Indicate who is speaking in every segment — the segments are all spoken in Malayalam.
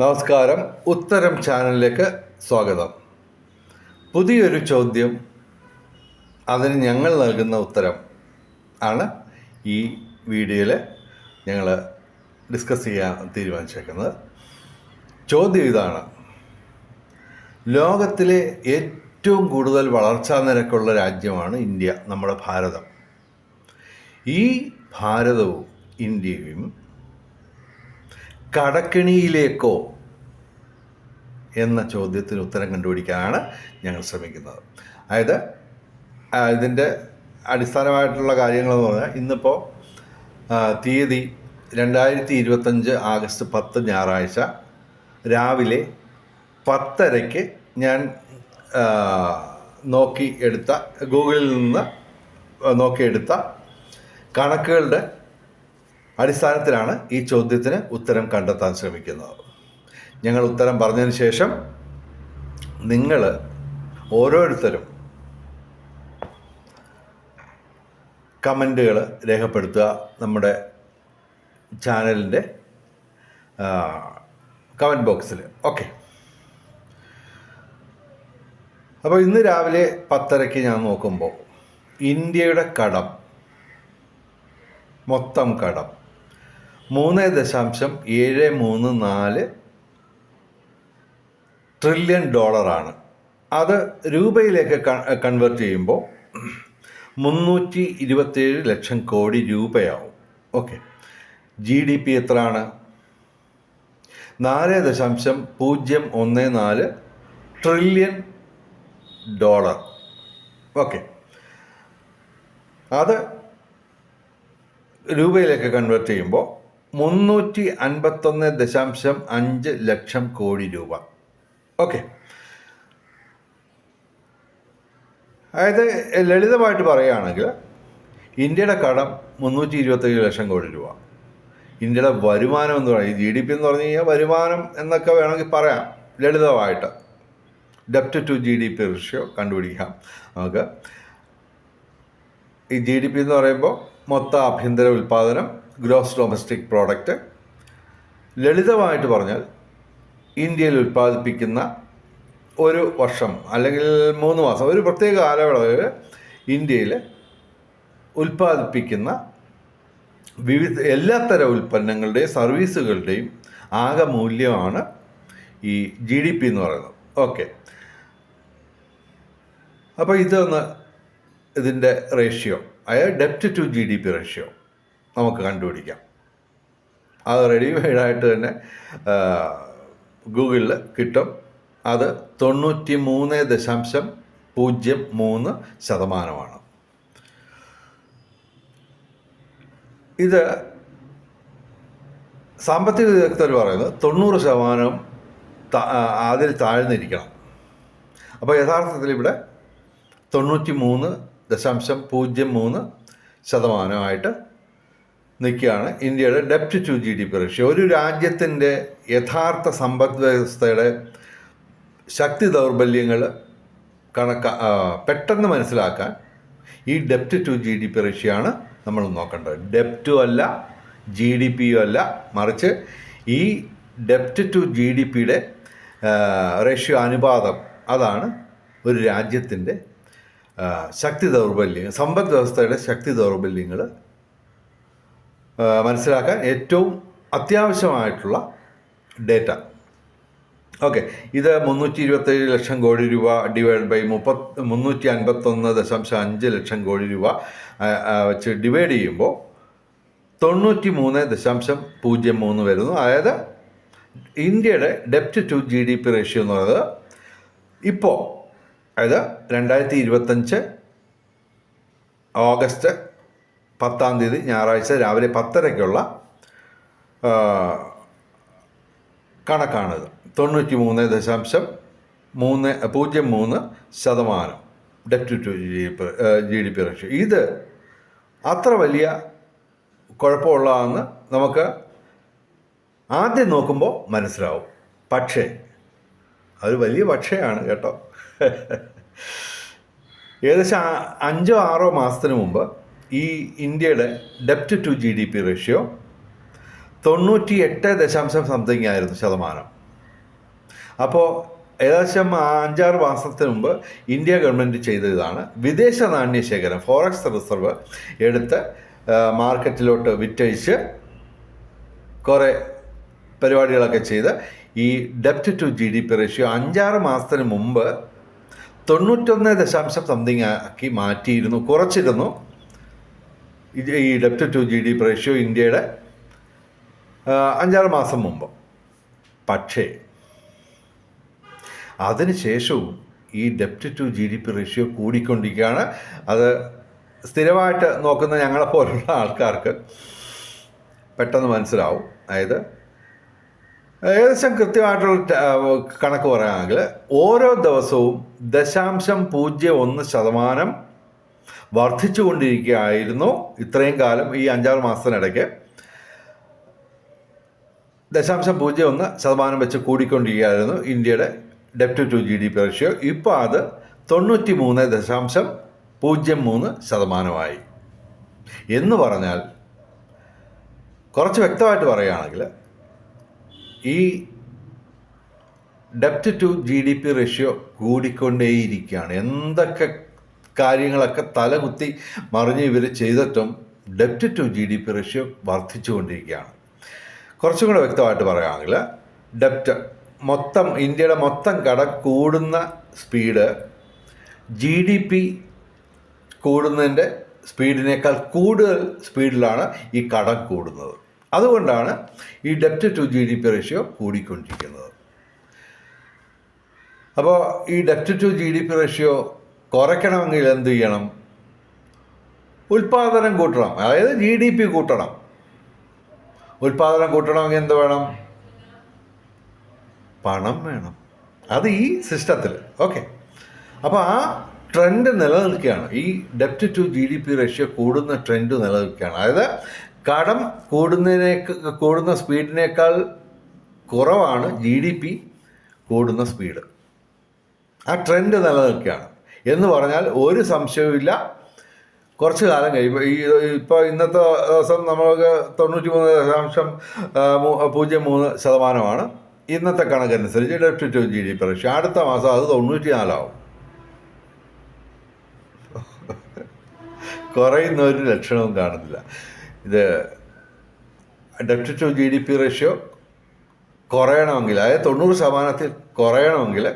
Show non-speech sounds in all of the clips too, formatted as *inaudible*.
Speaker 1: നമസ്കാരം. ഉത്തരം ചാനലിലേക്ക് സ്വാഗതം. പുതിയൊരു ചോദ്യം. അതിന് ഞങ്ങൾ നൽകുന്ന ഉത്തരം ആണ് ഈ വീഡിയോയിൽ ഞങ്ങൾ ഡിസ്കസ് ചെയ്യാൻ തീരുമാനിച്ചേക്കുന്നത്. ചോദ്യം ഇതാണ്. ലോകത്തിലെ ഏറ്റവും കൂടുതൽ വളർച്ചാ നിരക്കുള്ള രാജ്യമാണ് ഇന്ത്യ നമ്മുടെ ഭാരതം. ഈ ഭാരതവും ഇന്ത്യയും കടക്കിണിയിലേക്കോ എന്ന ചോദ്യത്തിന് ഉത്തരം കണ്ടുപിടിക്കാനാണ് ഞങ്ങൾ ശ്രമിക്കുന്നത്. അതായത് ഇതിന്റെ അടിസ്ഥാനമായിട്ടുള്ള കാര്യങ്ങളെന്ന് പറഞ്ഞാൽ ഇന്നിപ്പോൾ തീയതി രണ്ടായിരത്തി ഇരുപത്തഞ്ച് ആഗസ്റ്റ് പത്ത് ഞായറാഴ്ച രാവിലെ പത്തരയ്ക്ക് ഞാൻ നോക്കി എടുത്ത ഗൂഗിളിൽ നിന്ന് നോക്കിയെടുത്ത കണക്കുകളുടെ അടിസ്ഥാനത്തിലാണ് ഈ ചോദ്യത്തിന് ഉത്തരം കണ്ടെത്താൻ ശ്രമിക്കുന്നത്. ഞങ്ങൾ ഉത്തരം പറഞ്ഞതിന് ശേഷം നിങ്ങൾ ഓരോരുത്തരും കമന്റുകൾ രേഖപ്പെടുത്തുക നമ്മുടെ ചാനലിന്റെ കമന്റ് ബോക്സിൽ ഓക്കെ. അപ്പോൾ ഇന്ന് രാവിലെ പത്തരയ്ക്ക് ഞാൻ നോക്കുമ്പോൾ ഇന്ത്യയുടെ കടം മൊത്തം കടം മൂന്ന് ദശാംശം ഏഴ് മൂന്ന് നാല് ട്രില്യൺ ഡോളറാണ് അത് രൂപയിലേക്ക് കൺവേർട്ട് ചെയ്യുമ്പോൾ മുന്നൂറ്റി ഇരുപത്തേഴ് ലക്ഷം കോടി രൂപയാവും. ഓക്കെ ജി ഡി പി എത്രയാണ്? നാല് ദശാംശം പൂജ്യം ഒന്ന് നാല് ട്രില്യൺ ഡോളർ ഓക്കെ അത് രൂപയിലേക്ക് കൺവേർട്ട് ചെയ്യുമ്പോൾ മുന്നൂറ്റി അൻപത്തൊന്ന് ദശാംശം അഞ്ച് ലക്ഷം കോടി രൂപ. ഓക്കെ. അതായത് ലളിതമായിട്ട് പറയുകയാണെങ്കിൽ ഇന്ത്യയുടെ കടം മുന്നൂറ്റി ഇരുപത്തേഴ് ലക്ഷം കോടി രൂപ. ഇന്ത്യയുടെ വരുമാനം എന്ന് പറയുന്നത് ജി ഡി പി എന്ന് പറഞ്ഞു കഴിഞ്ഞാൽ വരുമാനം എന്നൊക്കെ വേണമെങ്കിൽ പറയാം. ലളിതമായിട്ട്. ഡെപ്റ്റ് to G D P ratio കണ്ടുപിടിക്കാം. നമുക്ക് ഈ ജി ഡി പി എന്ന് പറയുമ്പോൾ മൊത്ത ആഭ്യന്തര ഉൽപ്പാദനം ഗ്രോസ് ഡൊമസ്റ്റിക് പ്രോഡക്റ്റ്. ലളിതമായിട്ട് പറഞ്ഞാൽ ഇന്ത്യയിൽ ഉൽപ്പാദിപ്പിക്കുന്ന ഒരു വർഷം അല്ലെങ്കിൽ മൂന്ന് മാസം ഒരു പ്രത്യേക കാലയളവിൽ ഇന്ത്യയിൽ ഉൽപ്പാദിപ്പിക്കുന്ന വിവിധ എല്ലാത്തരം ഉൽപ്പന്നങ്ങളുടെയും സർവീസുകളുടെയും ആകെ മൂല്യമാണ് ഈ ജി ഡി പി എന്ന് പറയുന്നത്. ഓക്കെ അപ്പോൾ ഇതൊന്ന് ഇതിന്റെ റേഷ്യോ അതായത് ഡെപ്റ്റ് to G D P ratio നമുക്ക് കണ്ടുപിടിക്കാം. അത് റെഡിമെയ്ഡായിട്ട് തന്നെ ഗൂഗിളിൽ കിട്ടും. അത് തൊണ്ണൂറ്റി മൂന്ന് ദശാംശം പൂജ്യം മൂന്ന് ശതമാനമാണ്. ഇത് സാമ്പത്തിക വിദഗ്ധർ പറയുന്നത് തൊണ്ണൂറ് ശതമാനം അതിൽ താഴ്ന്നിരിക്കണം. അപ്പോൾ യഥാർത്ഥത്തിൽ ഇവിടെ തൊണ്ണൂറ്റി മൂന്ന് ദശാംശം പൂജ്യം മൂന്ന് ശതമാനമായിട്ട് നിൽക്കുകയാണ് ഇന്ത്യയുടെ ഡെപ്റ്റ് to G D P ratio. ഒരു രാജ്യത്തിന്റെ യഥാർത്ഥ സമ്പദ് വ്യവസ്ഥയുടെ ശക്തി ദൗർബല്യങ്ങൾ കണക്ക പെട്ടെന്ന് മനസ്സിലാക്കാൻ ഈ ഡെപ്റ്റ് ടു ജി ഡി പി ആണ് നമ്മൾ നോക്കേണ്ടത്. ഡെപ്റ്റും അല്ല ജി ഡി അല്ല. മറിച്ച് ഈ ഡെപ്റ്റ് ടു ജി ഡി പിയുടെ റേഷ്യോ അനുപാതം അതാണ് ഒരു രാജ്യത്തിന്റെ ശക്തി ദൗർബല്യം സമ്പദ് വ്യവസ്ഥയുടെ ശക്തി ദൗർബല്യങ്ങൾ മനസ്സിലാക്കാൻ ഏറ്റവും അത്യാവശ്യമായിട്ടുള്ള ഡേറ്റ. ഓക്കെ ഇത് മുന്നൂറ്റി ഇരുപത്തേഴ് ലക്ഷം കോടി രൂപ ഡിവൈഡ് ബൈ മുപ്പത്ത് മുന്നൂറ്റി അൻപത്തൊന്ന് ദശാംശം അഞ്ച് ലക്ഷം കോടി രൂപ വെച്ച് ഡിവൈഡ് ചെയ്യുമ്പോൾ തൊണ്ണൂറ്റി മൂന്ന് ദശാംശം പൂജ്യം മൂന്ന് വരുന്നു. അതായത് ഇന്ത്യയുടെ ഡെപ്റ്റ് to G D P ratio എന്ന് പറയുന്നത് ഇപ്പോൾ അതായത് രണ്ടായിരത്തി ഇരുപത്തഞ്ച് ഓഗസ്റ്റ് പത്താം തീയതി ഞായറാഴ്ച രാവിലെ പത്തരയ്ക്കുള്ള കണക്കാണിത് തൊണ്ണൂറ്റി മൂന്ന് ദശാംശം മൂന്ന് പൂജ്യം മൂന്ന് ശതമാനം ഡെപ്റ്റ് to G G D P ratio ഇത് അത്ര വലിയ കുഴപ്പമുള്ളതാണെന്ന് നമുക്ക് ആദ്യം നോക്കുമ്പോൾ മനസ്സിലാവും. പക്ഷേ അത് വലിയ പക്ഷേയാണ് കേട്ടോ. ഏകദേശം അഞ്ചോ ആറോ മാസത്തിന് മുമ്പ് ഈ ഇന്ത്യയുടെ ഡെപ്റ്റ് to G D P ratio തൊണ്ണൂറ്റി എട്ട് ദശാംശം സംതിങ് ആയിരുന്നു ശതമാനം. അപ്പോൾ ഏകദേശം അഞ്ചാറ് മാസത്തിന് മുമ്പ് ഇന്ത്യ ഗവൺമെന്റ് ചെയ്ത ഇതാണ്. വിദേശ നാണ്യ ശേഖരം ഫോറക്സ് റിസർവ് എടുത്ത് മാർക്കറ്റിലോട്ട് വിറ്റഴിച്ച് കുറേ പരിപാടികളൊക്കെ ചെയ്ത് ഈ ഡെപ്റ്റ് to G D P ratio അഞ്ചാറ് മാസത്തിന് മുമ്പ് തൊണ്ണൂറ്റൊന്ന് ദശാംശം സംതിങ് ആക്കി മാറ്റിയിരുന്നു കുറച്ചിരുന്നു. ഈ ഡെപ്റ്റ് to G D P ratio ഇന്ത്യയുടെ അഞ്ചാറ് മാസം മുമ്പ്. പക്ഷേ അതിനുശേഷവും ഈ ഡെപ്റ്റ് to G D P ratio കൂടിക്കൊണ്ടിരിക്കുകയാണ്. അത് സ്ഥിരമായിട്ട് നോക്കുന്ന ഞങ്ങളെ ഞങ്ങളെപ്പോലുള്ള ആൾക്കാർക്ക് പെട്ടെന്ന് മനസ്സിലാവും. അതായത് ഏകദേശം കൃത്യമായിട്ടുള്ള കണക്ക് പറയുകയാണെങ്കിൽ ഓരോ ദിവസവും ദശാംശം പൂജ്യം ഒന്ന് ശതമാനം വർദ്ധിച്ചുകൊണ്ടിരിക്കുകയായിരുന്നു ഇത്രയും കാലം ഈ അഞ്ചാറ് മാസത്തിനിടയ്ക്ക്. ദശാംശം പൂജ്യം ഒന്ന് ശതമാനം വെച്ച് കൂടിക്കൊണ്ടിരിക്കുകയായിരുന്നു ഇന്ത്യയുടെ ഡെപ്റ്റ് to G D P ratio ഇപ്പോൾ അത് തൊണ്ണൂറ്റി മൂന്ന് ദശാംശം പൂജ്യം മൂന്ന് ശതമാനമായി. എന്ന് പറഞ്ഞാൽ കുറച്ച് വ്യക്തമായിട്ട് പറയുകയാണെങ്കിൽ ഈ ഡെപ്റ്റ് to G D P ratio കൂടിക്കൊണ്ടേയിരിക്കുകയാണ്. എന്തൊക്കെ കാര്യങ്ങളൊക്കെ തലകുത്തി മറിഞ്ഞ് ഇവർ ചെയ്തിട്ടും ഡെപ്റ്റ് to G D P ratio വർദ്ധിച്ചുകൊണ്ടിരിക്കുകയാണ്. കുറച്ചും കൂടെ വ്യക്തമായിട്ട് പറയുകയാണെങ്കിൽ ഡെപ്റ്റ് മൊത്തം ഇന്ത്യയുടെ മൊത്തം കട കൂടുന്ന സ്പീഡ് ജി ഡി പി കൂടുന്നതിന്റെ സ്പീഡിനേക്കാൾ കൂടുതൽ സ്പീഡിലാണ് ഈ കടം കൂടുന്നത്. അതുകൊണ്ടാണ് ഈ ഡെപ്റ്റ് to G D P ratio കൂടിക്കൊണ്ടിരിക്കുന്നത്. അപ്പോൾ ഈ ഡെപ്റ്റ് to G D P ratio കുറയ്ക്കണമെങ്കിൽ എന്ത് ചെയ്യണം? ഉൽപ്പാദനം കൂട്ടണം. അതായത് ജി ഡി പി കൂട്ടണം. ഉൽപ്പാദനം കൂട്ടണമെങ്കിൽ എന്ത് വേണം? പണം വേണം. അത് ഈ സിസ്റ്റത്തിൽ. ഓക്കെ. അപ്പോൾ ആ ട്രെൻഡ് നിലനിൽക്കുകയാണ്. ഈ ഡെപ്റ്റ് to G D P ratio കൂടുന്ന ട്രെൻഡ് നിലനിൽക്കുകയാണ്. അതായത് കടം കൂടുന്നതിനേക്ക് കൂടുന്ന സ്പീഡിനേക്കാൾ കുറവാണ് ജി ഡി പി കൂടുന്ന സ്പീഡ് ആ ട്രെൻഡ് നിലനിൽക്കുകയാണ്. എന്ന് പറഞ്ഞാൽ ഒരു സംശയവുമില്ല കുറച്ച് കാലം കഴിയുമ്പോൾ ഈ ഇപ്പോൾ ഇന്നത്തെ ദിവസം നമ്മൾക്ക് തൊണ്ണൂറ്റി മൂന്ന് ദശാംശം പൂജ്യം മൂന്ന് ശതമാനമാണ്. ഇന്നത്തെ കണക്കനുസരിച്ച് ഡെപ്റ്റ് to G D P ratio അടുത്ത മാസം അത് തൊണ്ണൂറ്റി നാലാവും കുറയുന്ന ഒരു ലക്ഷണവും കാണുന്നില്ല. ഇത് ഡെപ്റ്റ് to G D P ratio കുറയണമെങ്കിൽ അതായത് തൊണ്ണൂറ് ശതമാനത്തിൽ കുറയണമെങ്കിൽ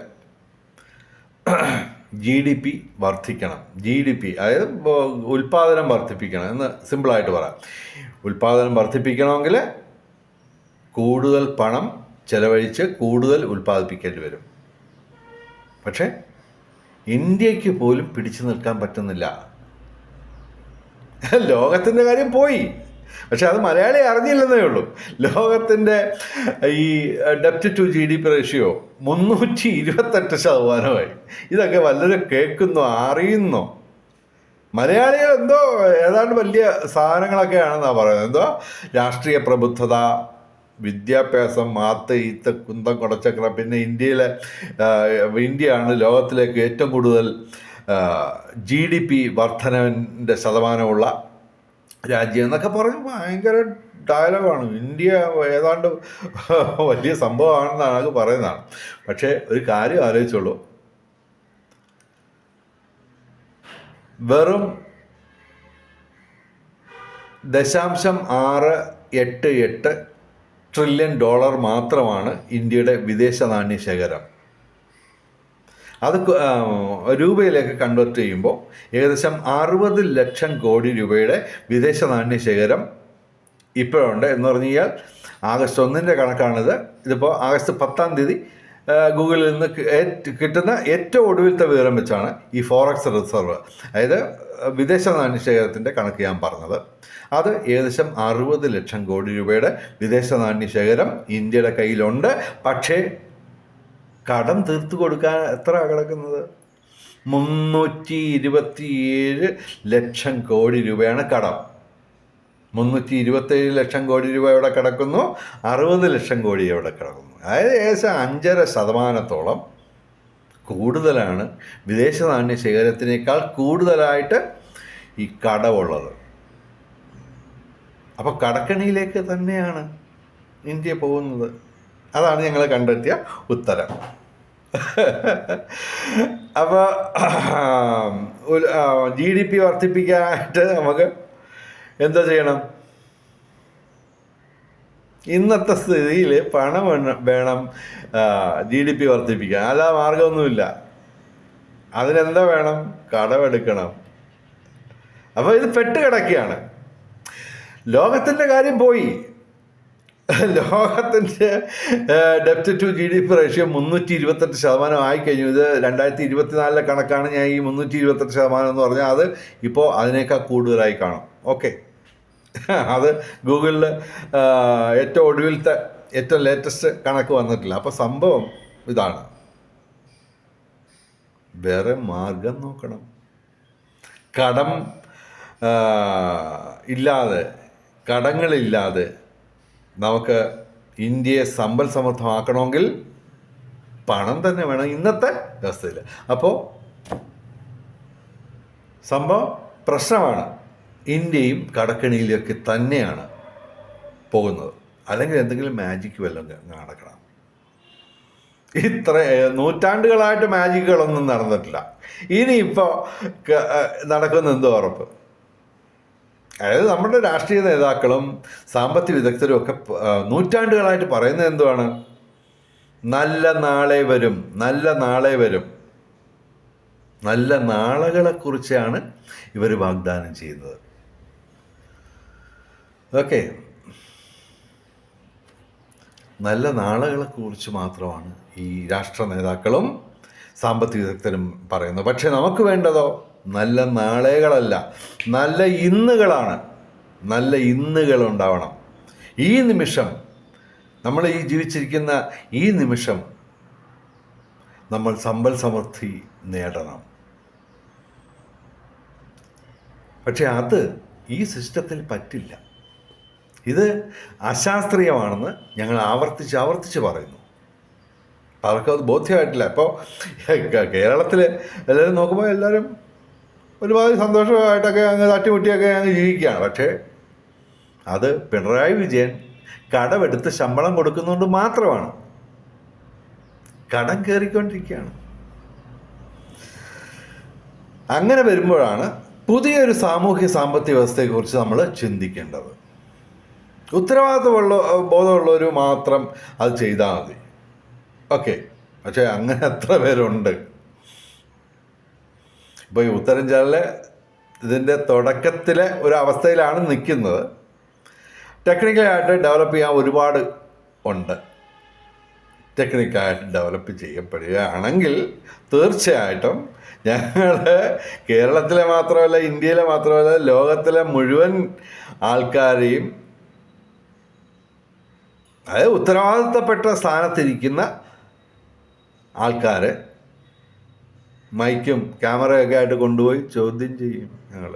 Speaker 1: ജി ഡി പി വർദ്ധിക്കണം. ജി ഡി പി അതായത് ഉൽപ്പാദനം വർദ്ധിപ്പിക്കണം എന്ന് സിമ്പിളായിട്ട് പറയാം. ഉൽപ്പാദനം വർദ്ധിപ്പിക്കണമെങ്കിൽ കൂടുതൽ പണം ചെലവഴിച്ച് കൂടുതൽ ഉൽപ്പാദിപ്പിക്കേണ്ടി വരും. പക്ഷേ ഇന്ത്യയ്ക്ക് പോലും പിടിച്ചു നിൽക്കാൻ പറ്റുന്നില്ല. ലോകത്തിന്റെ കാര്യം പോയി. പക്ഷെ അത് മലയാളി അറിഞ്ഞില്ലെന്നേ ഉള്ളൂ. ലോകത്തിന്റെ ഈ ഡെപ്റ്റ് to G D P ratio മുന്നൂറ്റി ഇരുപത്തെട്ട് ശതമാനമായി. ഇതൊക്കെ വല്ലതും കേൾക്കുന്നോ അറിയുന്നോ? മലയാളികൾ എന്തോ ഏതാണ്ട് വലിയ സാധനങ്ങളൊക്കെയാണെന്നാണ് പറയുന്നത്. എന്തോ? രാഷ്ട്രീയ പ്രബുദ്ധത വിദ്യാഭ്യാസം മാത്ത് ഈത്ത് കുന്തം കുടച്ചക്ര. പിന്നെ ഇന്ത്യയിലെ ഇന്ത്യ ഇന്ത്യയാണ് ലോകത്തിലേക്ക് ഏറ്റവും കൂടുതൽ ജി ഡി പി വർധനവിന്റെ ശതമാനമുള്ള രാജ്യം എന്നൊക്കെ പറഞ്ഞ് ഭയങ്കര ഡയലോഗാണ് ഇന്ത്യ ഏതാണ്ട് വലിയ സംഭവമാണെന്നാണ് അത് പറയുന്നതാണ്. പക്ഷേ ഒരു കാര്യം ആലോചിച്ചോളൂ. വെറും ദശാംശം ആറ് എട്ട് എട്ട് ട്രില്യൺ ഡോളർ മാത്രമാണ് ഇന്ത്യയുടെ വിദേശ നാണ്യ ശേഖരം. അത് രൂപയിലേക്ക് കൺവേർട്ട് ചെയ്യുമ്പോൾ ഏകദേശം അറുപത് ലക്ഷം കോടി രൂപയുടെ വിദേശ നാണ്യ ശേഖരം ഇപ്പോഴുണ്ട്. എന്ന് പറഞ്ഞു കഴിഞ്ഞാൽ ആഗസ്റ്റ് ഒന്നിന്റെ കണക്കാണിത്. ഇതിപ്പോൾ ആഗസ്റ്റ് പത്താം തീയതി ഗൂഗിളിൽ നിന്ന് കിട്ടുന്ന ഏറ്റവും ഒടുവിലത്തെ വിവരം വെച്ചാണ് ഈ ഫോറക്സ് റിസർവ് അതായത് വിദേശ നാണ്യ ശേഖരത്തിന്റെ കണക്ക് ഞാൻ പറഞ്ഞത്. അത് ഏകദേശം അറുപത് ലക്ഷം കോടി രൂപയുടെ വിദേശ നാണ്യ ശേഖരം ഇന്ത്യയുടെ കയ്യിലുണ്ട്. പക്ഷേ കടം തീർത്തു കൊടുക്കാൻ എത്ര കിടക്കുന്നത് മുന്നൂറ്റി ഇരുപത്തിയേഴ് ലക്ഷം കോടി രൂപയാണ് കടം. മുന്നൂറ്റി ഇരുപത്തേഴ് ലക്ഷം കോടി രൂപ ഇവിടെ കിടക്കുന്നു? അറുപത് ലക്ഷം കോടി ഇവിടെ കിടക്കുന്നു? അതായത് ഏകദേശം അഞ്ചര ശതമാനത്തോളം കൂടുതലാണ് വിദേശ നാണ്യ ശേഖരത്തിനേക്കാൾ കൂടുതലായിട്ട് ഈ കടമുള്ളത് അപ്പോൾ കടക്കണിയിലേക്ക് തന്നെയാണ് ഇന്ത്യ പോകുന്നത്. അതാണ് ഞങ്ങൾ കണ്ടെത്തിയ ഉത്തരം. അപ്പോൾ ജി ഡി പി വർദ്ധിപ്പിക്കാനായിട്ട് നമുക്ക് എന്താ ചെയ്യണം? ഇന്നത്തെ സ്ഥിതിയിൽ പണം വേണം- ജി ഡി പി വർദ്ധിപ്പിക്കാൻ. അല്ലാതെ മാർഗമൊന്നുമില്ല അതിനെന്താ വേണം? കടമെടുക്കണം. അപ്പോൾ ഇത് പെട്ട് കിടക്കുകയാണ്. ലോകത്തിന്റെ കാര്യം പോയി. *laughs* ലോകത്തിന്റെ ഡെപ്റ്റ് to G D P ratio മുന്നൂറ്റി ഇരുപത്തെട്ട് ശതമാനം ആയിക്കഴിഞ്ഞു. ഇത് രണ്ടായിരത്തി ഇരുപത്തിനാലിലെ കണക്കാണ് ഞാൻ ഈ മുന്നൂറ്റി ഇരുപത്തെട്ട് ശതമാനം എന്ന് പറഞ്ഞാൽ അത് ഇപ്പോൾ അതിനേക്കാൾ കൂടുതലായി കാണും. ഓക്കെ. *laughs* അത് ഗൂഗിളിൽ ഏറ്റവും ഒടുവിലത്തെ ഏറ്റവും ലേറ്റസ്റ്റ് കണക്ക് വന്നിട്ടില്ല. അപ്പോൾ സംഭവം ഇതാണ്. വേറെ മാർഗം നോക്കണം. കടം ഇല്ലാതെ കടങ്ങളില്ലാതെ നമുക്ക് ഇന്ത്യയെ സമ്പൽ സമൃദ്ധമാക്കണമെങ്കിൽ പണം തന്നെ വേണം ഇന്നത്തെ വ്യവസ്ഥയിൽ അപ്പോൾ സംഭവം പ്രശ്നമാണ്. ഇന്ത്യയും കടക്കണിയിലേക്ക് തന്നെയാണ് പോകുന്നത്. അല്ലെങ്കിൽ എന്തെങ്കിലും മാജിക് വല്ലതും നടക്കണം. ഇത്ര നൂറ്റാണ്ടുകളായിട്ട് മാജിക്കുകളൊന്നും നടന്നിട്ടില്ല. ഇനിയിപ്പോൾ നടക്കുന്ന എന്തോ ഉറപ്പ്? അതായത് നമ്മുടെ രാഷ്ട്രീയ നേതാക്കളും സാമ്പത്തിക വിദഗ്ധരും ഒക്കെ നൂറ്റാണ്ടുകളായിട്ട് പറയുന്നത് എന്തുവാണ്? നല്ല നാളെ വരും നല്ല നാളെ വരും. നല്ല നാളുകളെക്കുറിച്ചാണ് ഇവർ വാഗ്ദാനം ചെയ്യുന്നത്. ഓക്കെ. നല്ല നാളുകളെക്കുറിച്ച് മാത്രമാണ് ഈ രാഷ്ട്ര നേതാക്കളും സാമ്പത്തിക വിദഗ്ധരും പറയുന്നത്. പക്ഷേ നമുക്ക് വേണ്ടതോ? നല്ല നാളെകളല്ല നല്ല ഇന്നുകളാണ്. നല്ല ഇന്നുകൾ ഉണ്ടാവണം ഈ നിമിഷം നമ്മൾ ഈ ജീവിച്ചിരിക്കുന്ന ഈ നിമിഷം നമ്മൾ സമ്പൽ സമൃദ്ധി നേടണം. പക്ഷെ അത് ഈ സിസ്റ്റത്തിൽ പറ്റില്ല. ഇത് അശാസ്ത്രീയമാണെന്ന് ഞങ്ങൾ ആവർത്തിച്ച് ആവർത്തിച്ച് പറയുന്നു. പലർക്കും അത് ബോധ്യമായിട്ടില്ല. ഇപ്പോൾ കേരളത്തിൽ എല്ലാവരും നോക്കുമ്പോൾ എല്ലാവരും ഒരുപാട് സന്തോഷമായിട്ടൊക്കെ അങ്ങ് തട്ടിമുട്ടിയൊക്കെ അങ്ങ് ജീവിക്കുകയാണ്. പക്ഷേ അത് പിണറായി വിജയൻ കടമെടുത്ത് ശമ്പളം കൊടുക്കുന്നതുകൊണ്ട് മാത്രമാണ്. കടം കയറിക്കൊണ്ടിരിക്കുകയാണ് അങ്ങനെ വരുമ്പോഴാണ് പുതിയൊരു സാമൂഹ്യ സാമ്പത്തിക വ്യവസ്ഥയെക്കുറിച്ച് നമ്മൾ ചിന്തിക്കേണ്ടത്. ഉത്തരവാദിത്തമുള്ള ബോധമുള്ളവർ മാത്രം അത് ചെയ്താൽ മതി. ഓക്കെ. പക്ഷേ അങ്ങനെ എത്ര പേരുണ്ട്? ഇപ്പോൾ ഈ ഉത്തരഞ്ചാലിലെ ഇതിന്റെ തുടക്കത്തിലെ ഒരു അവസ്ഥയിലാണ് നിൽക്കുന്നത്. ടെക്നിക്കലായിട്ട് ഡെവലപ്പ് ചെയ്യാൻ ഒരുപാട് ഉണ്ട്. ടെക്നിക്കായിട്ട് ഡെവലപ്പ് ചെയ്യപ്പെടുകയാണെങ്കിൽ തീർച്ചയായിട്ടും ഞങ്ങൾ കേരളത്തിലെ മാത്രമല്ല ഇന്ത്യയിലെ മാത്രമല്ല ലോകത്തിലെ മുഴുവൻ ആൾക്കാരെയും അതായത് ഉത്തരവാദിത്തപ്പെട്ട സ്ഥാനത്തിരിക്കുന്ന ആൾക്കാരെ മൈക്കും ക്യാമറയൊക്കെ ആയിട്ട് കൊണ്ടുപോയി ചോദ്യം ചെയ്യും ഞങ്ങൾ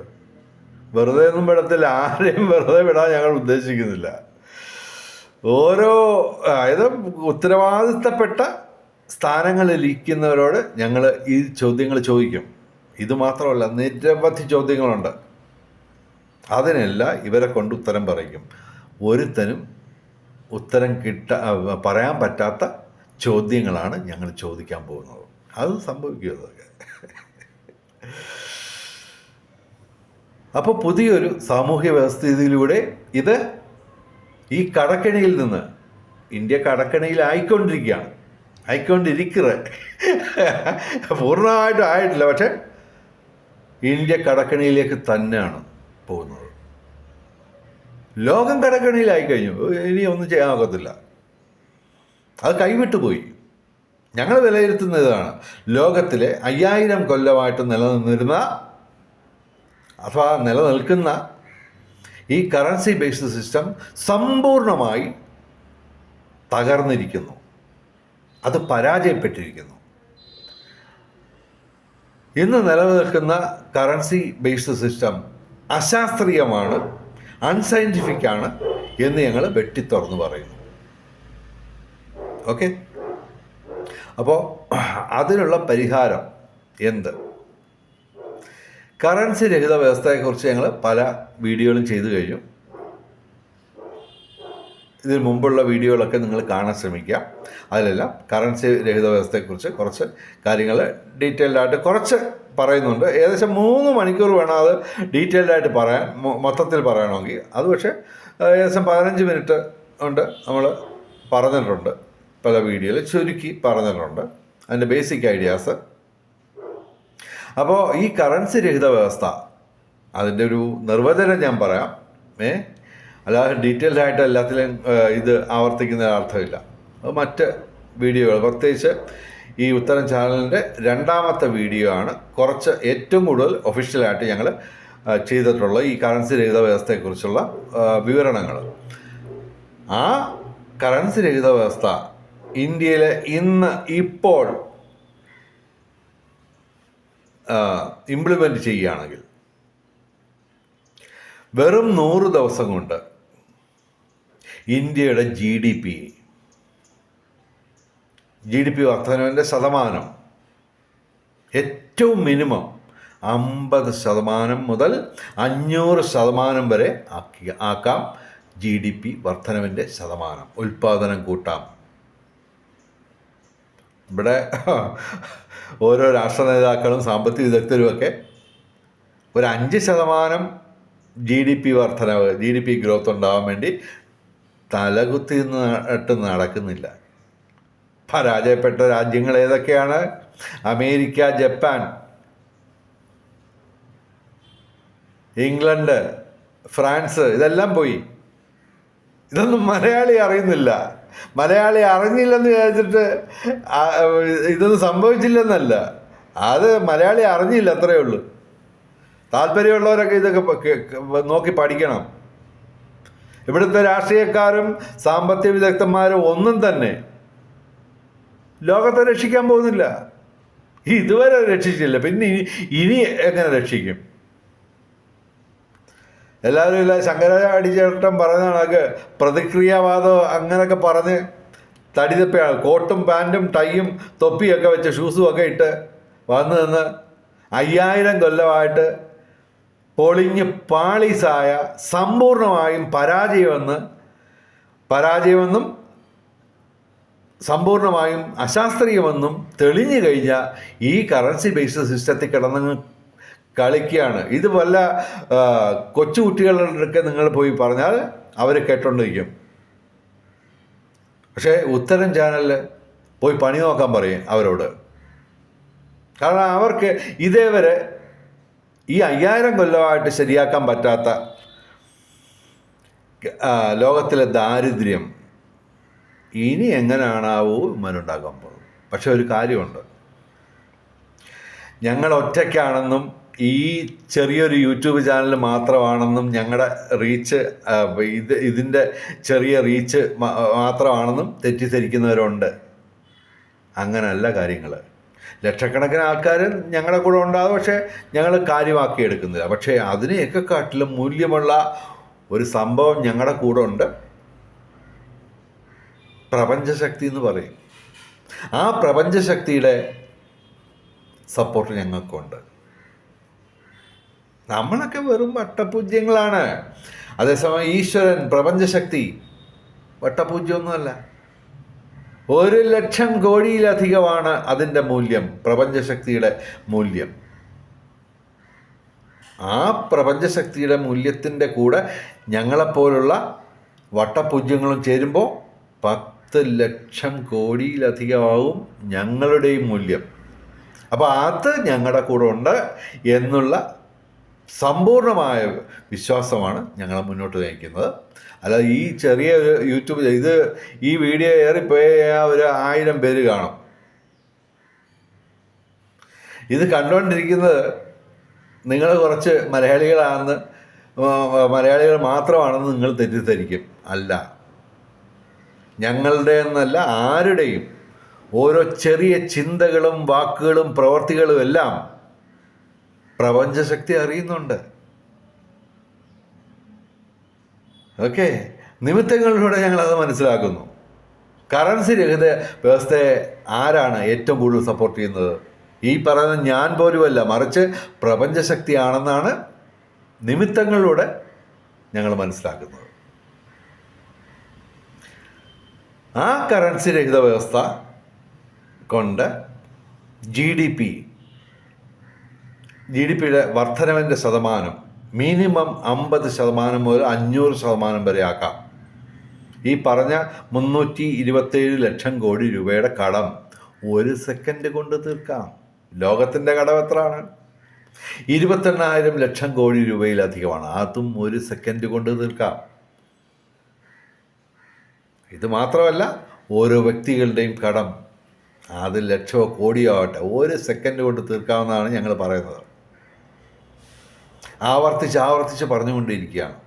Speaker 1: വെറുതെ ഒന്നും വിടത്തില്ല ആരെയും വെറുതെ വിടാൻ ഞങ്ങൾ ഉദ്ദേശിക്കുന്നില്ല. ഓരോ അതായത് ഉത്തരവാദിത്തപ്പെട്ട സ്ഥാനങ്ങളിലിരിക്കുന്നവരോട് ഞങ്ങൾ ഈ ചോദ്യങ്ങൾ ചോദിക്കും. ഇത് മാത്രമല്ല നിരവധി ചോദ്യങ്ങളുണ്ട്. അതിനെല്ലാം ഇവരെ കൊണ്ട് ഉത്തരം പറയും ഒരുത്തനും ഉത്തരം കിട്ട പറയാൻ പറ്റാത്ത ചോദ്യങ്ങളാണ് ഞങ്ങൾ ചോദിക്കാൻ പോകുന്നത്. അത് സംഭവിക്കും അതൊക്കെ. അപ്പോൾ പുതിയൊരു സാമൂഹ്യ വ്യവസ്ഥിതിയിലൂടെ ഇത് ഈ കടക്കണിയിൽ നിന്ന് ഇന്ത്യ കടക്കണിയിലായിക്കൊണ്ടിരിക്കുകയാണ്. ആയിക്കൊണ്ടിരിക്കുക പൂർണമായിട്ടും ആയിട്ടില്ല. പക്ഷെ ഇന്ത്യ കടക്കണിയിലേക്ക് തന്നെയാണ് പോകുന്നത്. ലോകം കടക്കണിയിലായി കഴിഞ്ഞു ഇനി ഒന്നും ചെയ്യാൻ ഒക്കത്തില്ല. അത് കൈവിട്ടു പോയി ഞങ്ങൾ വിലയിരുത്തുന്ന ഇതാണ് ലോകത്തിലെ അയ്യായിരം കൊല്ലമായിട്ട് നിലനിന്നിരുന്ന അഥവാ നിലനിൽക്കുന്ന ഈ കറൻസി ബേസ്ഡ് സിസ്റ്റം സമ്പൂർണമായി തകർന്നിരിക്കുന്നു. അത് പരാജയപ്പെട്ടിരിക്കുന്നു. ഇന്ന് നിലനിൽക്കുന്ന കറൻസി ബേസ്ഡ് സിസ്റ്റം അശാസ്ത്രീയമാണ് അൺസയന്റിഫിക് ആണ് എന്ന് ഞങ്ങൾ വെട്ടിത്തുറന്ന് പറയുന്നു. ഓക്കെ അപ്പോൾ അതിനുള്ള പരിഹാരം എന്ത്? കറൻസി രഹിത വ്യവസ്ഥയെക്കുറിച്ച് ഞങ്ങൾ പല വീഡിയോകളും ചെയ്തു കഴിഞ്ഞു. ഇതിന് മുമ്പുള്ള വീഡിയോകളൊക്കെ നിങ്ങൾ കാണാൻ ശ്രമിക്കുക. അതിലെല്ലാം കറൻസി രഹിത വ്യവസ്ഥയെക്കുറിച്ച് കുറച്ച് കാര്യങ്ങൾ ഡീറ്റെയിൽഡ് ആയിട്ട് കുറച്ച് പറയുന്നുണ്ട്. ഏകദേശം മൂന്ന് മണിക്കൂർ വേണം അത് ഡീറ്റെയിൽഡ് ആയിട്ട് പറയാൻ മൊത്തത്തിൽ പറയണമെങ്കിൽ അത് പക്ഷേ ഏകദേശം പതിനഞ്ച് മിനിറ്റ് കൊണ്ട് നമ്മൾ പറഞ്ഞിട്ടുണ്ട്. പല വീഡിയോയിൽ ചുരുക്കി പറഞ്ഞിട്ടുണ്ട്. അതിന്റെ ബേസിക് ഐഡിയാസ് അപ്പോൾ ഈ കറൻസി രഹിത വ്യവസ്ഥ അതിന്റെ ഒരു നിർവചനം ഞാൻ പറയാം. ഏ? അല്ലാതെ ഡീറ്റെയിൽഡ് ആയിട്ട് എല്ലാത്തിലും ഇത് ആവർത്തിക്കുന്ന അർത്ഥമില്ല. മറ്റ് വീഡിയോകൾ. പ്രത്യേകിച്ച് ഈ ഉത്തരം ചാനലിന്റെ രണ്ടാമത്തെ വീഡിയോ ആണ്. കുറച്ച് ഏറ്റവും കൂടുതൽ ഒഫീഷ്യലായിട്ട് ഞങ്ങൾ ചെയ്തിട്ടുള്ള ഈ കറൻസി രഹിത വ്യവസ്ഥയെക്കുറിച്ചുള്ള വിവരണങ്ങൾ. ആ കറൻസി രഹിത വ്യവസ്ഥ ഇന്ത്യയിലെ ഇന്ന് ഇപ്പോൾ ഇംപ്ലിമെന്റ് ചെയ്യുകയാണെങ്കിൽ വെറും നൂറ് ദിവസം കൊണ്ട് ഇന്ത്യയുടെ G D P G D P വർധനവിന്റെ ശതമാനം ഏറ്റവും മിനിമം അമ്പത് ശതമാനം മുതൽ അഞ്ഞൂറ് ശതമാനം വരെ ആക്കി ആക്കാം ജി ഡി പി വർധനവിന്റെ ശതമാനം. ഉൽപ്പാദനം കൂട്ടാം. ഇവിടെ ഓരോ രാഷ്ട്ര നേതാക്കളും സാമ്പത്തിക വിദഗ്ധരുമൊക്കെ ഒരു അഞ്ച് ശതമാനം ജി ഡി പി വർധനവ് ജി ഡി പി ഗ്രോത്ത് ഉണ്ടാവാൻ വേണ്ടി തലകുത്തി നട്ട് നടക്കുന്നില്ല. പരാജയപ്പെട്ട രാജ്യങ്ങൾ ഏതൊക്കെയാണ്? അമേരിക്ക ജപ്പാൻ ഇംഗ്ലണ്ട് ഫ്രാൻസ് ഇതെല്ലാം പോയി. ഇതൊന്നും മലയാളി അറിയുന്നില്ല. മലയാളി അറിഞ്ഞില്ലെന്ന് വിചാരിച്ചിട്ട് ഇതൊന്നും സംഭവിച്ചില്ലെന്നല്ല. അത് മലയാളി അറിഞ്ഞില്ല അത്രയേ ഉള്ളൂ. താല്പര്യമുള്ളവരൊക്കെ ഇതൊക്കെ നോക്കി പഠിക്കണം. ഇവിടുത്തെ രാഷ്ട്രീയക്കാരും സാമ്പത്തിക വിദഗ്ധന്മാരും ഒന്നും തന്നെ ലോകത്തെ രക്ഷിക്കാൻ പോകുന്നില്ല. ഇതുവരെ രക്ഷിച്ചില്ല. പിന്നെ ഇനി എങ്ങനെ രക്ഷിക്കും? എല്ലാവരും ഇല്ല ശങ്കരാചാര്യചേട്ടൻ പറയുന്ന കണക്ക് പ്രതിക്രിയാവാദം അങ്ങനെയൊക്കെ പറഞ്ഞ് തടിതപ്പയാണ്. കോട്ടും പാന്റും ടൈയും തൊപ്പിയൊക്കെ വെച്ച് ഷൂസും ഒക്കെ ഇട്ട് വന്നു നിന്ന് അയ്യായിരം കൊല്ലമായിട്ട് പൊളിഞ്ഞ് പാളീസായ സമ്പൂർണമായും പരാജയമെന്ന് പരാജയമെന്നും സമ്പൂർണമായും അശാസ്ത്രീയമെന്നും തെളിഞ്ഞു കഴിഞ്ഞ ഈ കറൻസി ബേസ്ഡ് സിസ്റ്റത്തിൽ കിടന്ന് കളിക്കുകയാണ്. ഇത് വല്ല കൊച്ചുകുട്ടികളുടെ അടുക്ക നിങ്ങൾ പോയി പറഞ്ഞാൽ അവർ കേട്ടോണ്ടിരിക്കും. പക്ഷേ ഉത്തരം ചാനലിൽ പോയി പണി നോക്കാൻ പറയും അവരോട്. കാരണം അവർക്ക് ഇതേവരെ ഈ അയ്യായിരം കൊല്ലമായിട്ട് ശരിയാക്കാൻ പറ്റാത്ത ലോകത്തിലെ ദാരിദ്ര്യം ഇനി എങ്ങനെയാണാവോ ഇമ്മനുണ്ടാക്കാൻ പോകുന്നത്. പക്ഷെ ഒരു കാര്യമുണ്ട്. ഞങ്ങൾ ഒറ്റയ്ക്കാണെന്നും ഈ ചെറിയൊരു യൂട്യൂബ് ചാനൽ മാത്രമാണെന്നും ഞങ്ങളുടെ റീച്ച് ഇത് ഇതിന്റെ ചെറിയ റീച്ച് മാത്രമാണെന്നും തെറ്റിദ്ധരിക്കുന്നവരുണ്ട്. അങ്ങനല്ല കാര്യങ്ങൾ ലക്ഷക്കണക്കിന് ആൾക്കാർ ഞങ്ങളുടെ കൂടെ ഉണ്ടാകും പക്ഷേ ഞങ്ങൾ കാര്യമാക്കി എടുക്കുന്നില്ല. പക്ഷേ അതിനെയൊക്കെ കാട്ടിലും മൂല്യമുള്ള ഒരു സംഭവം ഞങ്ങളുടെ കൂടെ ഉണ്ട്. പ്രപഞ്ചശക്തി എന്ന് പറയും. ആ പ്രപഞ്ചശക്തിയുടെ സപ്പോർട്ട് ഞങ്ങൾക്കുണ്ട്. നമ്മളൊക്കെ വെറും വട്ടപൂജ്യങ്ങളാണ്. അതേസമയം ഈശ്വരൻ പ്രപഞ്ചശക്തി വട്ടപൂജ്യമൊന്നുമല്ല. ഒരു ലക്ഷം കോടിയിലധികമാണ് അതിന്റെ മൂല്യം പ്രപഞ്ചശക്തിയുടെ മൂല്യം. ആ പ്രപഞ്ചശക്തിയുടെ മൂല്യത്തിന്റെ കൂടെ ഞങ്ങളെപ്പോലുള്ള വട്ടപൂജ്യങ്ങളും ചേരുമ്പോൾ പത്ത് ലക്ഷം കോടിയിലധികമാവും ഞങ്ങളുടെയും മൂല്യം. അപ്പോൾ അത് ഞങ്ങളുടെ കൂടെ ഉണ്ട് എന്നുള്ള സമ്പൂർണമായ വിശ്വാസമാണ് ഞങ്ങളെ മുന്നോട്ട് നയിക്കുന്നത്. അല്ലാതെ ഈ ചെറിയ ഒരു യൂട്യൂബ് ഇത് ഈ വീഡിയോ ഏറിപ്പോയ ഒരു ആയിരം പേര് കാണും. ഇത് കണ്ടുകൊണ്ടിരിക്കുന്നത് നിങ്ങൾ കുറച്ച് മലയാളികളാണെന്ന് മലയാളികൾ മാത്രമാണെന്ന് നിങ്ങൾ തെറ്റിദ്ധരിക്കും. അല്ല. ഞങ്ങളുടെ എന്നല്ല ആരുടെയും ഓരോ ചെറിയ ചിന്തകളും വാക്കുകളും പ്രവർത്തികളും എല്ലാം പ്രപഞ്ചശക്തി അറിയുന്നുണ്ട്. ഓക്കെ? നിമിത്തങ്ങളിലൂടെ ഞങ്ങൾ അത് മനസ്സിലാക്കുന്നു. കറൻസി രഹിത വ്യവസ്ഥയെ ആരാണ് ഏറ്റവും കൂടുതൽ സപ്പോർട്ട് ചെയ്യുന്നത്? ഈ പറയുന്ന ഞാൻ പോലുമല്ല മറിച്ച് പ്രപഞ്ചശക്തിയാണെന്നാണ് നിമിത്തങ്ങളിലൂടെ ഞങ്ങൾ മനസ്സിലാക്കുന്നത്. ആ കറൻസി രഹിത വ്യവസ്ഥ കൊണ്ട് G D P G D പിയുടെ വർധനവിന്റെ ശതമാനം മിനിമം അമ്പത് ശതമാനം മുതൽ അഞ്ഞൂറ് ശതമാനം വരെ ആക്കാം. ഈ പറഞ്ഞ മുന്നൂറ്റി ഇരുപത്തേഴ് ലക്ഷം കോടി രൂപയുടെ കടം ഒരു സെക്കൻഡ് കൊണ്ട് തീർക്കാം. ലോകത്തിന്റെ കടം എത്രയാണ്? ഇരുപത്തെണ്ണായിരം ലക്ഷം കോടി രൂപയിലധികമാണ്. അതും ഒരു സെക്കൻഡ് കൊണ്ട് തീർക്കാം. ഇത് മാത്രമല്ല ഓരോ വ്യക്തികളുടെയും കടം അത് ലക്ഷമോ കോടിയോ ആവട്ടെ ഒരു സെക്കൻഡ് കൊണ്ട് തീർക്കാമെന്നാണ് ഞങ്ങൾ പറയുന്നത്. ആവർത്തിച്ച് ആവർത്തിച്ച് പറഞ്ഞുകൊണ്ടിരിക്കുകയാണ്.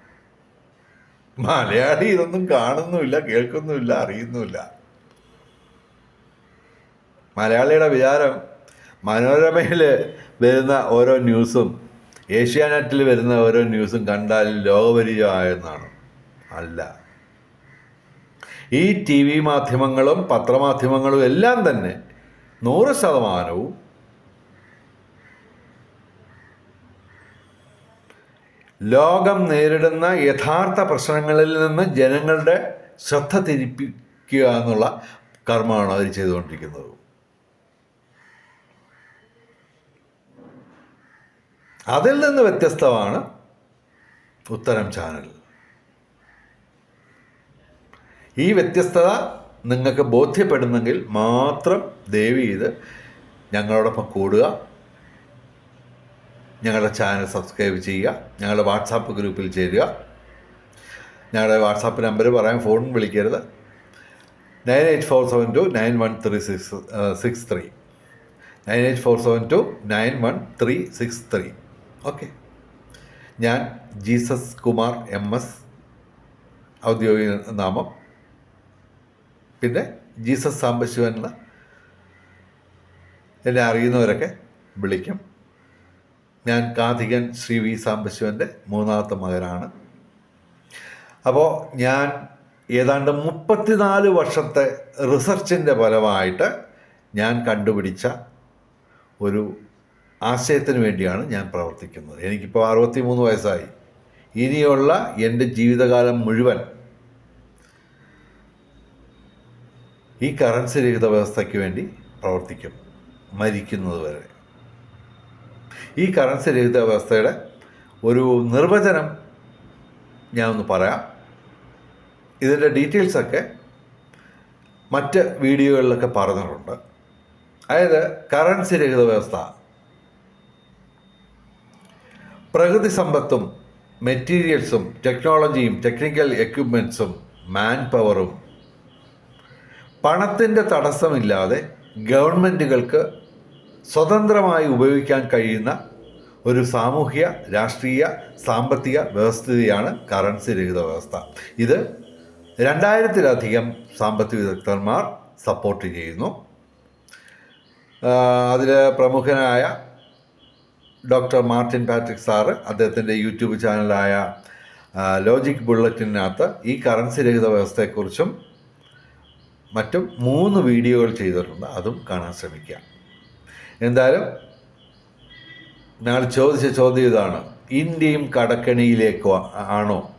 Speaker 1: മലയാളി ഇതൊന്നും കാണുന്നുമില്ല കേൾക്കുന്നുമില്ല അറിയുന്നുമില്ല. മലയാളിയുടെ വിചാരം മനോരമയിൽ വരുന്ന ഓരോ ന്യൂസും ഏഷ്യാനെറ്റിൽ വരുന്ന ഓരോ ന്യൂസും കണ്ടാൽ ലോകപരിചയമായെന്നാണ്. അല്ല. ഈ ടി വി മാധ്യമങ്ങളും പത്രമാധ്യമങ്ങളും എല്ലാം തന്നെ നൂറ് ശതമാനവും ലോകം നേരിടുന്ന യഥാർത്ഥ പ്രശ്നങ്ങളിൽ നിന്ന് ജനങ്ങളുടെ ശ്രദ്ധ തിരിപ്പിക്കുക എന്നുള്ള കർമ്മമാണ് അവർ ചെയ്തുകൊണ്ടിരിക്കുന്നത്. അതിൽ നിന്ന് വ്യത്യസ്തമാണ് ഉത്തരം ചാനൽ. ഈ വ്യത്യസ്തത നിങ്ങൾക്ക് ബോധ്യപ്പെടുന്നെങ്കിൽ മാത്രം ദേവി ചെയ്ത് ഞങ്ങളോടൊപ്പം കൂടുക. ഞങ്ങളുടെ ചാനൽ സബ്സ്ക്രൈബ് ചെയ്യുക ഞങ്ങളുടെ വാട്സാപ്പ് ഗ്രൂപ്പിൽ ചേരുക. ഞങ്ങളുടെ വാട്സാപ്പ് നമ്പർ പറയാൻ ഫോൺ വിളിക്കരുത്. Nine eight four seven two nine one three six six three nine eight four seven two nine one three six three. Okay. ഞാൻ ജീസസ് കുമാർ എം എസ് ഔദ്യോഗിക നാമം. പിന്നെ ജീസസ് സാംബശിവൻ എന്ന അറിയുന്നവരൊക്കെ വിളിക്കും. ഞാൻ കാതികൻ ശ്രീ വി സാംബശിവന്റെ മൂന്നാമത്തെ മകനാണ്. അപ്പോൾ ഞാൻ ഏതാണ്ട് മുപ്പത്തിനാല് വർഷത്തെ റിസർച്ചിന്റെ ഫലമായിട്ട് ഞാൻ കണ്ടുപിടിച്ച ഒരു ആശയത്തിന് വേണ്ടിയാണ് ഞാൻ പ്രവർത്തിക്കുന്നത്. എനിക്കിപ്പോൾ അറുപത്തി മൂന്ന് വയസ്സായി. ഇനിയുള്ള എന്റെ ജീവിതകാലം മുഴുവൻ ഈ കറൻസി രഹിത വ്യവസ്ഥയ്ക്ക് വേണ്ടി പ്രവർത്തിക്കും മരിക്കുന്നത് വരെ ഈ കറൻസി രഹിത വ്യവസ്ഥയുടെ ഒരു നിർവചനം ഞാൻ ഒന്ന് പറയാം ഇതിന്റെ ഡീറ്റെയിൽസൊക്കെ മറ്റ് വീഡിയോകളിലൊക്കെ പറഞ്ഞിട്ടുണ്ട്. അതായത് കറൻസി രഹിത വ്യവസ്ഥ. പ്രകൃതി സമ്പത്തും മെറ്റീരിയൽസും ടെക്നോളജിയും ടെക്നിക്കൽ എക്യുപ്മെൻസും മാൻ പവറും പണത്തിന്റെ തടസ്സമില്ലാതെ ഗവൺമെന്റുകൾക്ക് സ്വതന്ത്രമായി ഉപയോഗിക്കാൻ കഴിയുന്ന ഒരു സാമൂഹ്യ രാഷ്ട്രീയ സാമ്പത്തിക വ്യവസ്ഥിതിയാണ് കറൻസി രഹിത വ്യവസ്ഥ. ഇത് രണ്ടായിരത്തിലധികം സാമ്പത്തിക വിദഗ്ധന്മാർ സപ്പോർട്ട് ചെയ്യുന്നു. അതിൽ പ്രമുഖനായ ഡോക്ടർ മാർട്ടിൻ പാട്രിക് സാറ് അദ്ദേഹത്തിന്റെ യൂട്യൂബ് ചാനലായ ലോജിക് ബുള്ളറ്റിനകത്ത് ഈ കറൻസി രഹിത വ്യവസ്ഥയെക്കുറിച്ചും മറ്റും മൂന്ന് വീഡിയോകൾ ചെയ്തിട്ടുണ്ട്. അതും കാണാൻ ശ്രമിക്കുക എന്തായാലും ഞങ്ങൾ ചോദിച്ച ചോദ്യം ഇതാണ്. ഇന്ത്യയും കടക്കണിയിലേക്ക് ആണോ?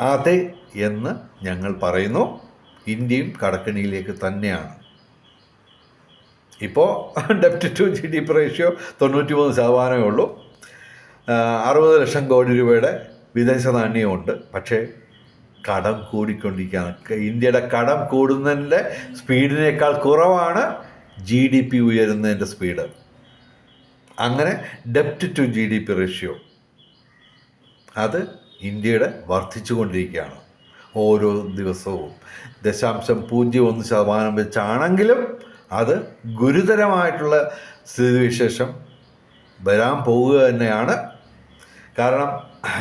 Speaker 1: അതെ എന്ന് ഞങ്ങൾ പറയുന്നു. ഇന്ത്യയും കടക്കണിയിലേക്ക് തന്നെയാണ്. ഇപ്പോൾ ഡെപ്റ്റ് *laughs* to G D P ratio തൊണ്ണൂറ്റി മൂന്ന് ശതമാനമേ ഉള്ളൂ. അറുപത് ലക്ഷം കോടി രൂപയുടെ വിദേശ നാണ്യമുണ്ട്. പക്ഷേ കടം കൂടിക്കൊണ്ടിരിക്കുകയാണ്. ഇന്ത്യയുടെ കടം കൂടുന്നതിന്റെ സ്പീഡിനേക്കാൾ കുറവാണ്. ജി ഡി പി ഉയരുന്നതിന്റെ സ്പീഡ് അങ്ങനെ ഡെപ്റ്റ് to G D P ratio അത് ഇന്ത്യയുടെ വർദ്ധിച്ചുകൊണ്ടിരിക്കുകയാണ് ഓരോ ദിവസവും. ദശാംശം പൂജ്യം ഒന്ന് ശതമാനം വെച്ചാണെങ്കിലും അത് ഗുരുതരമായിട്ടുള്ള സ്ഥിതിവിശേഷം വരാൻ പോവുക തന്നെയാണ്. കാരണം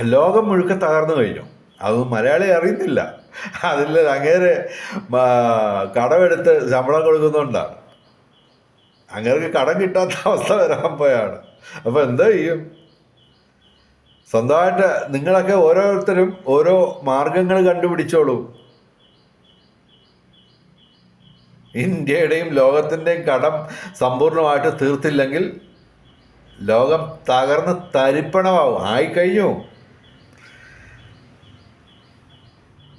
Speaker 1: ലോകം മുഴുക്ക തകർന്നു കഴിഞ്ഞു. അതൊന്നും മലയാളി അറിയുന്നില്ല. അതിൽ അങ്ങേരെ കടമെടുത്ത് ശമ്പളം കൊടുക്കുന്നുണ്ടാണ്. അങ്ങേർക്ക് കടം കിട്ടാത്ത അവസ്ഥ വരാൻ പോയാണ്. അപ്പോൾ എന്താ ചെയ്യും? സ്വന്തമായിട്ട് നിങ്ങളൊക്കെ ഓരോരുത്തരും ഓരോ മാർഗങ്ങൾ കണ്ടുപിടിച്ചോളൂ. ഇന്ത്യയുടെയും ലോകത്തിന്റെയും കടം സമ്പൂർണമായിട്ട് തീർത്തില്ലെങ്കിൽ ലോകം തകർന്ന് തരിപ്പണമാവും. ആയിക്കഴിഞ്ഞു.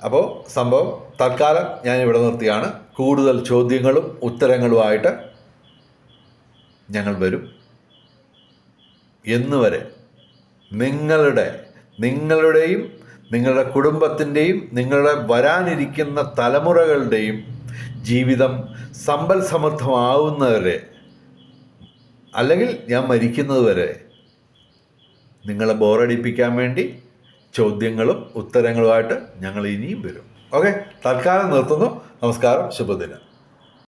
Speaker 1: അപ്പോൾ സംഭവം തൽക്കാലം ഞാൻ ഇവിടെ നിർത്തിയാണ്. കൂടുതൽ ചോദ്യങ്ങളും ഉത്തരങ്ങളുമായിട്ട് ഞങ്ങൾ വരും. എന്ന് വരെ നിങ്ങളുടെ നിങ്ങളുടെയും നിങ്ങളുടെ കുടുംബത്തിന്റെയും നിങ്ങളുടെ വരാനിരിക്കുന്ന തലമുറകളുടെയും ജീവിതം സമ്പൽ സമൃദ്ധമാവുന്നവരെ അല്ലെങ്കിൽ ഞാൻ മരിക്കുന്നത് വരെ നിങ്ങളെ ബോറടിപ്പിക്കാൻ വേണ്ടി ചോദ്യങ്ങളും ഉത്തരങ്ങളുമായിട്ട് ഞങ്ങൾ ഇനിയും വരും. ഓക്കെ? തൽക്കാലം നിർത്തുന്നു. നമസ്കാരം. ശുഭദിനം.